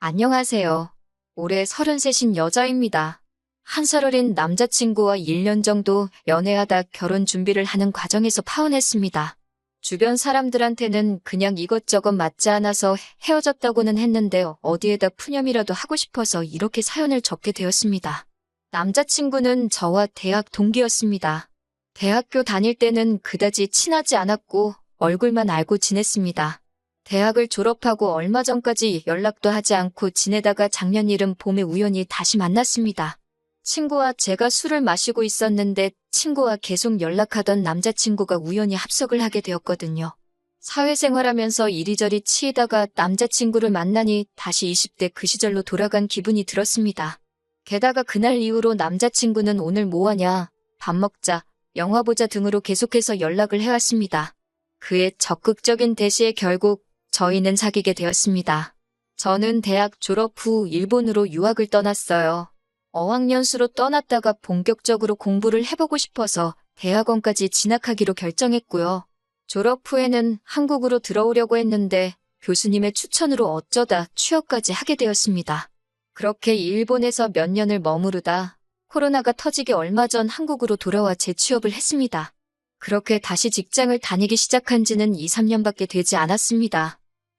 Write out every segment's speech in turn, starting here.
안녕하세요. 올해 33인 여자입니다. 한 살 어린 남자친구와 1년 정도 연애하다 결혼 준비를 하는 과정에서 파혼했습니다. 주변 사람들한테는 그냥 이것저것 맞지 않아서 헤어졌다고는 했는데 어디에다 푸념이라도 하고 싶어서 이렇게 사연을 적게 되었습니다. 남자친구는 저와 대학 동기였습니다. 대학교 다닐 때는 그다지 친하지 않았고 얼굴만 알고 지냈습니다. 대학을 졸업하고 얼마 전까지 연락도 하지 않고 지내다가 작년 이른 봄에 우연히 다시 만났습니다. 친구와 제가 술을 마시고 있었는데 친구와 계속 연락하던 남자친구가 우연히 합석을 하게 되었거든요. 사회생활하면서 이리저리 치이다가 남자친구를 만나니 다시 20대 그 시절로 돌아간 기분이 들었습니다. 게다가 그날 이후로 남자친구는 오늘 뭐하냐, 밥 먹자, 영화 보자 등으로 계속해서 연락을 해왔습니다. 그의 적극적인 대시에 결국 저희는 사귀게 되었습니다. 저는 대학 졸업 후 일본으로 유학을 떠났어요. 어학연수로 떠났다가 본격적으로 공부를 해보고 싶어서 대학원까지 진학하기로 결정했고요. 졸업 후에는 한국으로 들어오려고 했는데 교수님의 추천으로 어쩌다 취업까지 하게 되었습니다. 그렇게 일본에서 몇 년을 머무르다 코로나가 터지기 얼마 전 한국으로 돌아와 재취업을 했습니다. 그렇게 다시 직장을 다니기 시작한 지는 2, 3년밖에 되지 않았습니다.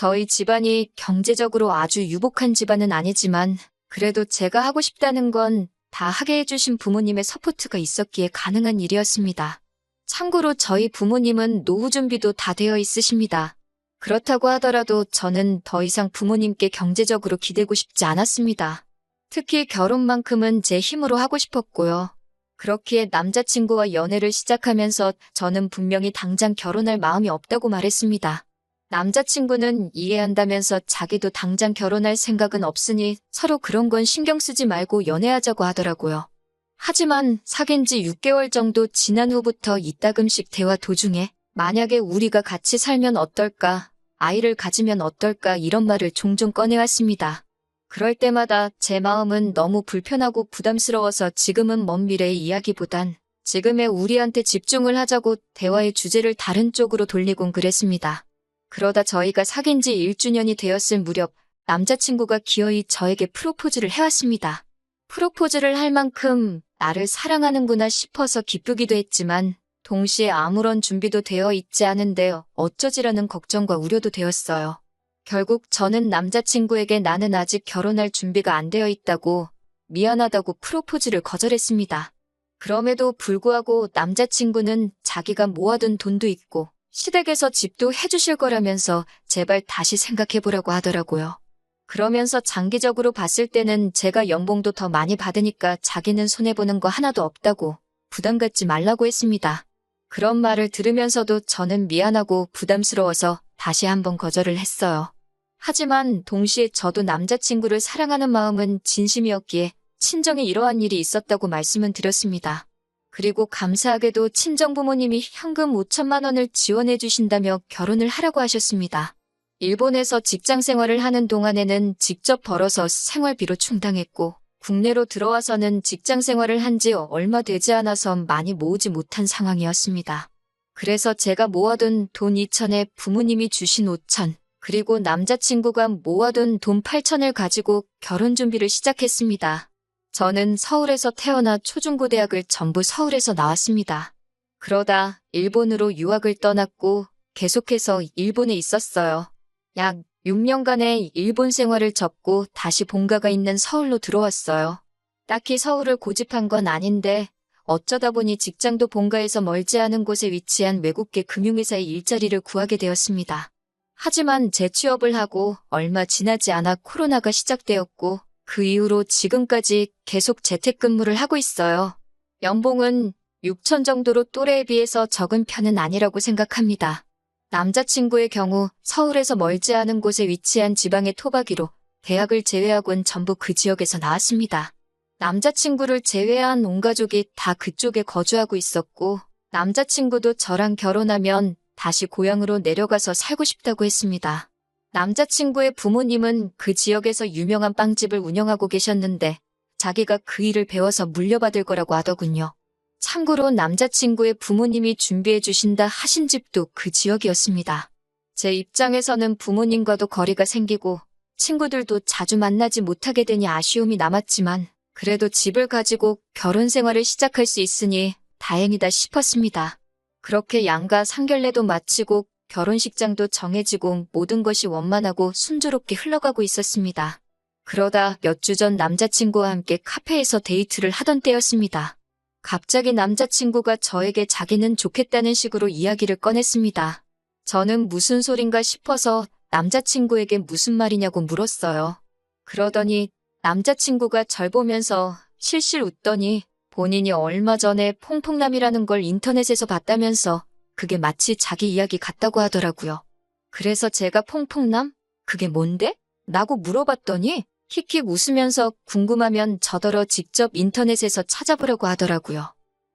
저희 집안이 경제적으로 아주 유복한 집안은 아니지만 그래도 제가 하고 싶다는 건 다 하게 해주신 부모님의 서포트가 있었기에 가능한 일이었습니다. 참고로 저희 부모님은 노후 준비도 다 되어 있으십니다. 그렇다고 하더라도 저는 더 이상 부모님께 경제적으로 기대고 싶지 않았습니다. 특히 결혼만큼은 제 힘으로 하고 싶었고요. 그렇기에 남자친구와 연애를 시작하면서 저는 분명히 당장 결혼할 마음이 없다고 말했습니다. 남자친구는 이해한다면서 자기도 당장 결혼할 생각은 없으니 서로 그런 건 신경 쓰지 말고 연애하자고 하더라고요. 하지만 사귄 지 6개월 정도 지난 후부터 이따금씩 대화 도중에 만약에 우리가 같이 살면 어떨까, 아이를 가지면 어떨까 이런 말을 종종 꺼내왔습니다. 그럴 때마다 제 마음은 너무 불편하고 부담스러워서 지금은 먼 미래의 이야기보단 지금의 우리한테 집중을 하자고 대화의 주제를 다른 쪽으로 돌리곤 그랬습니다. 그러다 저희가 사귄 지 1주년이 되었을 무렵 남자친구가 기어이 저에게 프로포즈를 해왔습니다. 프로포즈를 할 만큼 나를 사랑하는구나 싶어서 기쁘기도 했지만 동시에 아무런 준비도 되어 있지 않은데 어쩌지라는 걱정과 우려도 되었어요. 결국 저는 남자친구에게 나는 아직 결혼할 준비가 안 되어 있다고 미안하다고 프로포즈를 거절했습니다. 그럼에도 불구하고 남자친구는 자기가 모아둔 돈도 있고 시댁에서 집도 해주실 거라면서 제발 다시 생각해보라고 하더라고요. 그러면서 장기적으로 봤을 때는 제가 연봉도 더 많이 받으니까 자기는 손해보는 거 하나도 없다고 부담 갖지 말라고 했습니다. 그런 말을 들으면서도 저는 미안하고 부담스러워서 다시 한번 거절을 했어요. 하지만 동시에 저도 남자친구를 사랑하는 마음은 진심이었기에 친정에 이러한 일이 있었다고 말씀은 드렸습니다. 그리고 감사하게도 친정 부모님이 현금 5천만 원을 지원해 주신다며 결혼을 하라고 하셨습니다. 일본에서 직장 생활을 하는 동안에는 직접 벌어서 생활비로 충당했고 국내로 들어와서는 직장 생활을 한 지 얼마 되지 않아서 많이 모으지 못한 상황이었습니다. 그래서 제가 모아둔 돈 2천에 부모님이 주신 5천, 그리고 남자친구가 모아둔 돈 8천을 가지고 결혼 준비를 시작했습니다. 저는 서울에서 태어나 초중고대학을 전부 서울에서 나왔습니다. 그러다 일본으로 유학을 떠났고 계속해서 일본에 있었어요. 약 6년간의 일본 생활을 접고 다시 본가가 있는 서울로 들어왔어요. 딱히 서울을 고집한 건 아닌데 어쩌다 보니 직장도 본가에서 멀지 않은 곳에 위치한 외국계 금융회사의 일자리를 구하게 되었습니다. 하지만 재취업을 하고 얼마 지나지 않아 코로나가 시작되었고 그 이후로 지금까지 계속 재택근무를 하고 있어요. 연봉은 6천 정도로 또래에 비해서 적은 편은 아니라고 생각합니다. 남자친구의 경우 서울에서 멀지 않은 곳에 위치한 지방의 토박이로 대학을 제외하곤 전부 그 지역에서 나왔습니다. 남자친구를 제외한 온 가족이 다 그쪽에 거주하고 있었고 남자친구도 저랑 결혼하면 다시 고향으로 내려가서 살고 싶다고 했습니다. 남자친구의 부모님은 그 지역에서 유명한 빵집을 운영하고 계셨는데 자기가 그 일을 배워서 물려받을 거라고 하더군요. 참고로 남자친구의 부모님이 준비해 주신다 하신 집도 그 지역이었습니다. 제 입장에서는 부모님과도 거리가 생기고 친구들도 자주 만나지 못하게 되니 아쉬움이 남았지만 그래도 집을 가지고 결혼 생활을 시작할 수 있으니 다행이다 싶었습니다. 그렇게 양가 상견례도 마치고 결혼식장도 정해지고 모든 것이 원만하고 순조롭게 흘러가고 있었습니다. 그러다 몇 주 전 남자친구와 함께 카페에서 데이트를 하던 때였습니다. 갑자기 남자친구가 저에게 자기는 좋겠다는 식으로 이야기를 꺼냈습니다. 저는 무슨 소린가 싶어서 남자친구에게 무슨 말이냐고 물었어요. 그러더니 남자친구가 절 보면서 실실 웃더니 본인이 얼마 전에 퐁퐁남이라는 걸 인터넷에서 봤다면서 그게 마치 자기 이야기 같다고 하더라고요. 그래서 제가 퐁퐁남? 그게 뭔데? 라고 물어봤더니 킥킥 웃으면서 궁금하면 저더러 직접 인터넷에서 찾아보려고 하더라고요.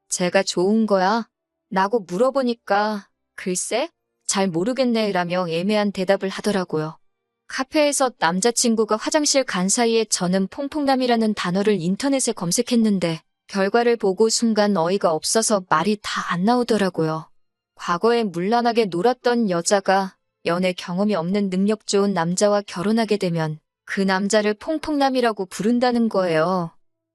제가 좋은 거야? 라고 물어보니까 글쎄? 잘 모르겠네 라며 애매한 대답을 하더라고요. 카페에서 남자친구가 화장실 간 사이에 저는 퐁퐁남이라는 단어를 인터넷에 검색했는데 결과를 보고 순간 어이가 없어서 말이 다 안 나오더라고요. 과거에 물란하게 놀았던 여자가 연애 경험이 없는 능력 좋은 남자와 결혼하게 되면 그 남자를 퐁퐁남이라고 부른다는 거예요.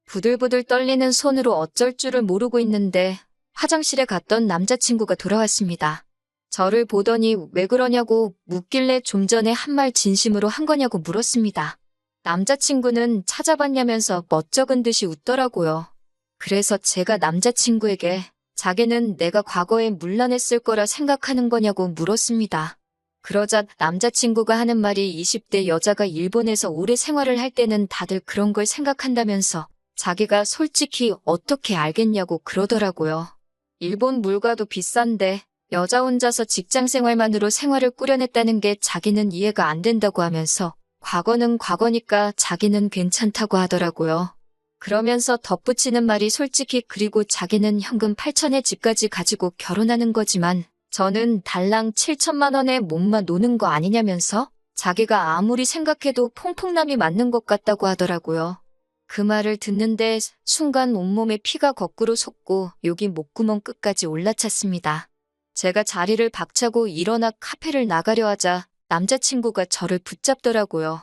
부들부들 떨리는 손으로 어쩔 줄을 모르고 있는데 화장실에 갔던 남자친구가 돌아왔습니다. 저를 보더니 왜 그러냐고 묻길래 좀 전에 한 말 진심으로 한 거냐고 물었습니다. 남자친구는 찾아봤냐면서 멋쩍은 듯이 웃더라고요. 그래서 제가 남자친구에게 자기는 내가 과거에 물란했을 거라 생각하는 거냐고 물었습니다. 그러자 남자친구가 하는 말이 20대 여자가 일본에서 오래 생활을 할 때는 다들 그런 걸 생각한다면서 자기가 솔직히 어떻게 알겠냐고 그러더라고요. 일본 물가도 비싼데 여자 혼자서 직장 생활만으로 생활을 꾸려냈다는 게 자기는 이해가 안 된다고 하면서 과거는 과거니까 자기는 괜찮다고 하더라고요. 그러면서 덧붙이는 말이 솔직히 그리고 자기는 현금 8천에 집까지 가지고 결혼하는 거지만 저는 달랑 7천만 원에 몸만 노는 거 아니냐면서 자기가 아무리 생각해도 퐁퐁남이 맞는 것 같다고 하더라고요. 그 말을 듣는데 순간 온몸에 피가 거꾸로 솟고 여기 목구멍 끝까지 올라찼습니다. 제가 자리를 박차고 일어나 카페를 나가려 하자 남자친구가 저를 붙잡더라고요.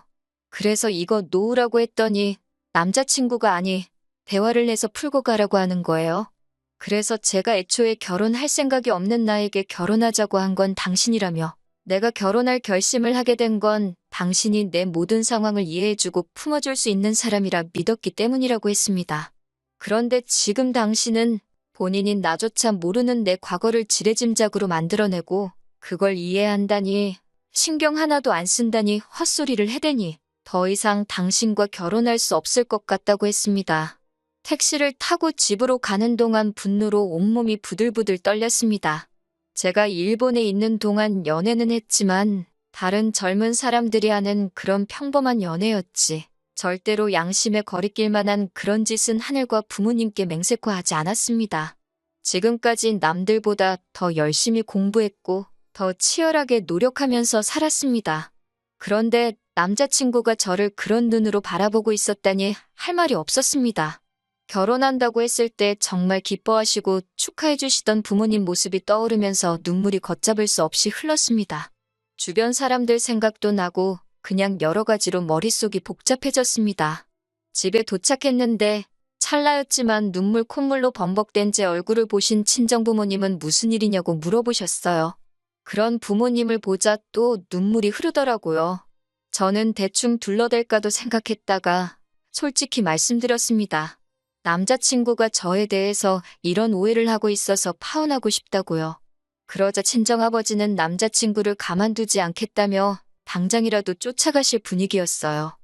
그래서 이거 놓으라고 했더니 남자친구가 아니 대화를 해서 풀고 가라고 하는 거예요. 그래서 제가 애초에 결혼할 생각이 없는 나에게 결혼하자고 한 건 당신이라며 내가 결혼할 결심을 하게 된 건 당신이 내 모든 상황을 이해해주고 품어줄 수 있는 사람이라 믿었기 때문이라고 했습니다. 그런데 지금 당신은 본인이 나조차 모르는 내 과거를 지레짐작으로 만들어내고 그걸 이해한다니 신경 하나도 안 쓴다니 헛소리를 해대니 더 이상 당신과 결혼할 수 없을 것 같다고 했습니다. 택시를 타고 집으로 가는 동안 분노로 온몸이 부들부들 떨렸습니다. 제가 일본에 있는 동안 연애는 했지만 다른 젊은 사람들이 하는 그런 평범한 연애였지. 절대로 양심에 거리낄 만한 그런 짓은 하늘과 부모님께 맹세코 하지 않았습니다. 지금까지 남들보다 더 열심히 공부했고 더 치열하게 노력하면서 살았습니다. 그런데 남자친구가 저를 그런 눈으로 바라보고 있었다니 할 말이 없었습니다. 결혼한다고 했을 때 정말 기뻐하시고 축하해 주시던 부모님 모습이 떠오르면서 눈물이 걷잡을 수 없이 흘렀습니다. 주변 사람들 생각도 나고 그냥 여러 가지로 머릿속이 복잡해졌습니다. 집에 도착했는데 찰나였지만 눈물 콧물로 범벅된 제 얼굴을 보신 친정부모님은 무슨 일이냐고 물어보셨어요. 그런 부모님을 보자 또 눈물이 흐르더라고요. 저는 대충 둘러댈까도 생각했다가 솔직히 말씀드렸습니다. 남자친구가 저에 대해서 이런 오해를 하고 있어서 파혼하고 싶다고요. 그러자 친정아버지는 남자친구를 가만두지 않겠다며 당장이라도 쫓아가실 분위기였어요.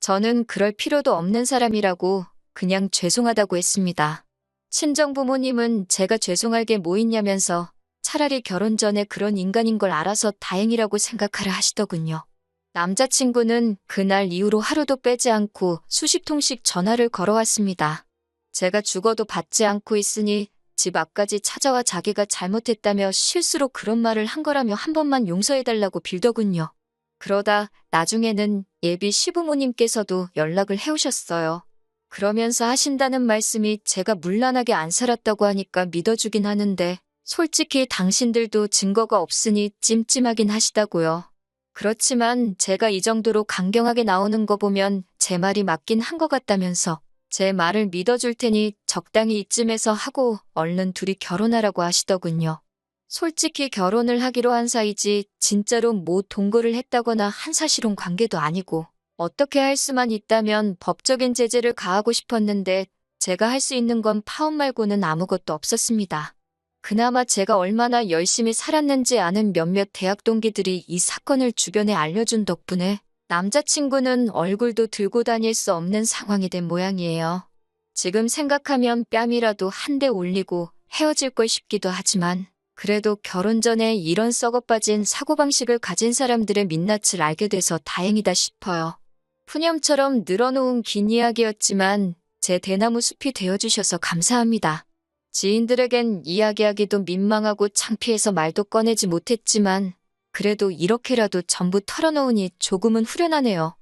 저는 그럴 필요도 없는 사람이라고 그냥 죄송하다고 했습니다. 친정 부모님은 제가 죄송할 게 뭐 있냐면서 차라리 결혼 전에 그런 인간인 걸 알아서 다행이라고 생각하라 하시더군요. 남자친구는 그날 이후로 하루도 빼지 않고 수십 통씩 전화를 걸어왔습니다. 제가 죽어도 받지 않고 있으니 집 앞까지 찾아와 자기가 잘못했다며 실수로 그런 말을 한 거라며 한 번만 용서해달라고 빌더군요. 그러다 나중에는 예비 시부모님께서도 연락을 해오셨어요. 그러면서 하신다는 말씀이 제가 물란하게 안 살았다고 하니까 믿어주긴 하는데 솔직히 당신들도 증거가 없으니 찜찜하긴 하시다고요. 그렇지만 제가 이 정도로 강경하게 나오는 거 보면 제 말이 맞긴 한 것 같다면서 제 말을 믿어줄 테니 적당히 이쯤에서 하고 얼른 둘이 결혼하라고 하시더군요. 솔직히 결혼을 하기로 한 사이지 진짜로 뭐 동거를 했다거나 한 사실혼 관계도 아니고 어떻게 할 수만 있다면 법적인 제재를 가하고 싶었는데 제가 할 수 있는 건 파혼 말고는 아무것도 없었습니다. 그나마 제가 얼마나 열심히 살았는지 아는 몇몇 대학 동기들이 이 사건을 주변에 알려준 덕분에 남자친구는 얼굴도 들고 다닐 수 없는 상황이 된 모양이에요. 지금 생각하면 뺨이라도 한 대 올리고 헤어질 걸 싶기도 하지만 그래도 결혼 전에 이런 썩어빠진 사고방식을 가진 사람들의 민낯을 알게 돼서 다행이다 싶어요. 푸념처럼 늘어놓은 긴 이야기였지만 제 대나무 숲이 되어주셔서 감사합니다. 지인들에겐 이야기하기도 민망하고 창피해서 말도 꺼내지 못했지만 그래도 이렇게라도 전부 털어놓으니 조금은 후련하네요.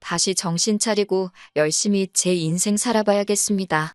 다시 정신 차리고 열심히 제 인생 살아봐야겠습니다.